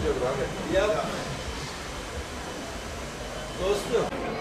ediyorum abi. Ya. Dostum.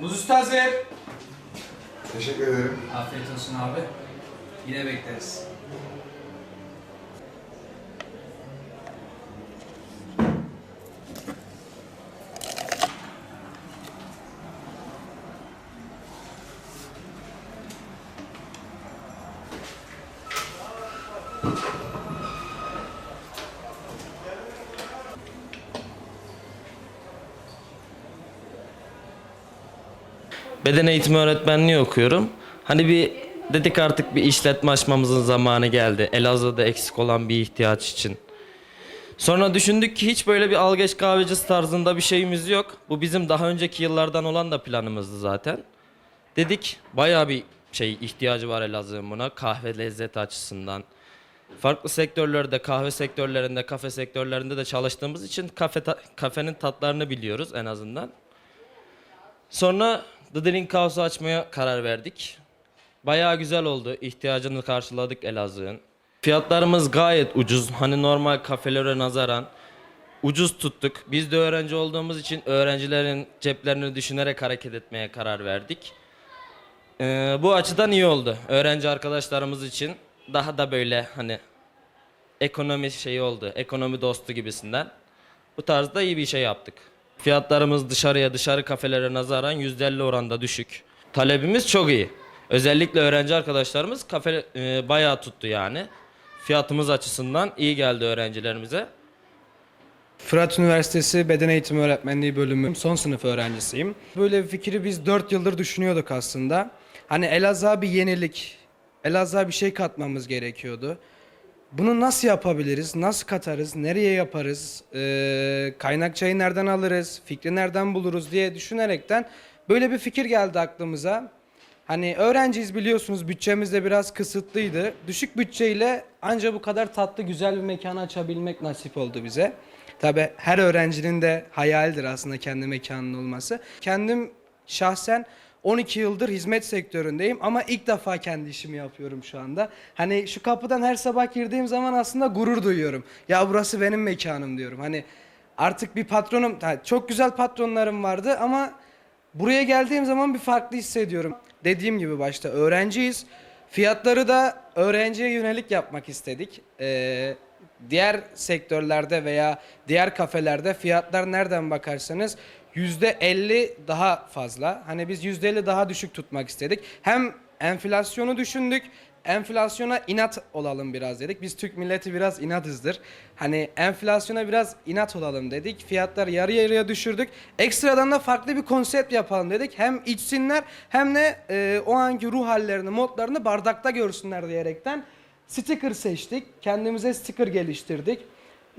Muz üstü hazır. Teşekkür ederim. Afiyet olsun abi. Yine bekleriz. Beden eğitimi öğretmenliği okuyorum. Hani bir dedik artık bir işletme açmamızın zamanı geldi. Elazığ'da eksik olan bir ihtiyaç için. Sonra düşündük ki hiç böyle bir algeç kahvecisi tarzında bir şeyimiz yok. Bu bizim daha önceki yıllardan olan da planımızdı zaten. Dedik bayağı bir şey ihtiyacı var Elazığ'ın buna kahve lezzeti açısından. Farklı sektörlerde, kahve sektörlerinde, kafe sektörlerinde de çalıştığımız için kafe ta- kafenin tatlarını biliyoruz en azından. Sonra The Drink House'u açmaya karar verdik. Bayağı güzel oldu. İhtiyacını karşıladık Elazığ'ın. Fiyatlarımız gayet ucuz. Hani normal kafelere nazaran ucuz tuttuk. Biz de öğrenci olduğumuz için öğrencilerin ceplerini düşünerek hareket etmeye karar verdik. Ee, bu açıdan iyi oldu. Öğrenci arkadaşlarımız için daha da böyle hani ekonomi şeyi oldu. Ekonomi dostu gibisinden. Bu tarzda iyi bir şey yaptık. Fiyatlarımız dışarıya dışarı kafelere nazaran %50 oranda düşük. Talebimiz çok iyi. Özellikle öğrenci arkadaşlarımız kafe e, bayağı tuttu yani. Fiyatımız açısından iyi geldi öğrencilerimize. Fırat Üniversitesi Beden Eğitimi Öğretmenliği bölümü son sınıf öğrencisiyim. Böyle bir fikri biz 4 yıldır düşünüyorduk aslında. Hani Elazığ'a bir yenilik, Elazığ'a bir şey katmamız gerekiyordu. Bunu nasıl yapabiliriz, nasıl katarız, nereye yaparız, ee, kaynak çayı nereden alırız, fikri nereden buluruz diye düşünerekten böyle bir fikir geldi aklımıza. Hani öğrenciyiz biliyorsunuz bütçemiz de biraz kısıtlıydı. Düşük bütçeyle ancak bu kadar tatlı güzel bir mekanı açabilmek nasip oldu bize. Tabi her öğrencinin de hayalidir aslında kendi mekanının olması. Kendim şahsen 12 yıldır hizmet sektöründeyim ama ilk defa kendi işimi yapıyorum şu anda. Hani şu kapıdan her sabah girdiğim zaman aslında gurur duyuyorum. Ya burası benim mekanım diyorum. Hani artık bir patronum, çok güzel patronlarım vardı ama buraya geldiğim zaman bir farklı hissediyorum. Dediğim gibi başta öğrenciyiz. Fiyatları da öğrenciye yönelik yapmak istedik. Ee, diğer sektörlerde veya diğer kafelerde fiyatlar nereden bakarsanız %50 daha fazla. Hani biz %50 daha düşük tutmak istedik. Hem enflasyonu düşündük. Enflasyona inat olalım biraz dedik. Biz Türk milleti biraz inatızdır. Hani enflasyona biraz inat olalım dedik. Fiyatlar yarı yarıya düşürdük. Ekstradan da farklı bir konsept yapalım dedik. Hem içsinler hem de e, o anki ruh hallerini, modlarını bardakta görsünler diyerekten sticker seçtik. Kendimize sticker geliştirdik.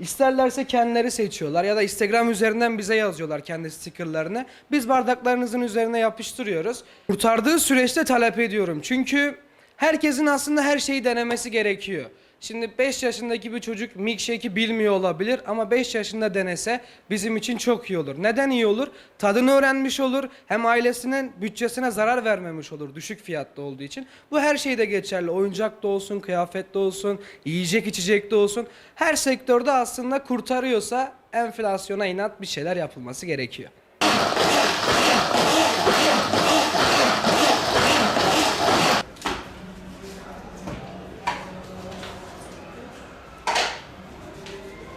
İsterlerse kendileri seçiyorlar ya da Instagram üzerinden bize yazıyorlar kendi stickerlarını. Biz bardaklarınızın üzerine yapıştırıyoruz. Kurtardığı süreçte talep ediyorum. Çünkü herkesin aslında her şeyi denemesi gerekiyor. Şimdi 5 yaşındaki bir çocuk milkshake'i bilmiyor olabilir ama 5 yaşında denese bizim için çok iyi olur. Neden iyi olur? Tadını öğrenmiş olur. Hem ailesinin bütçesine zarar vermemiş olur düşük fiyatlı olduğu için. Bu her şeyde geçerli. Oyuncak da olsun, kıyafet de olsun, yiyecek içecek de olsun. Her sektörde aslında kurtarıyorsa enflasyona inat bir şeyler yapılması gerekiyor.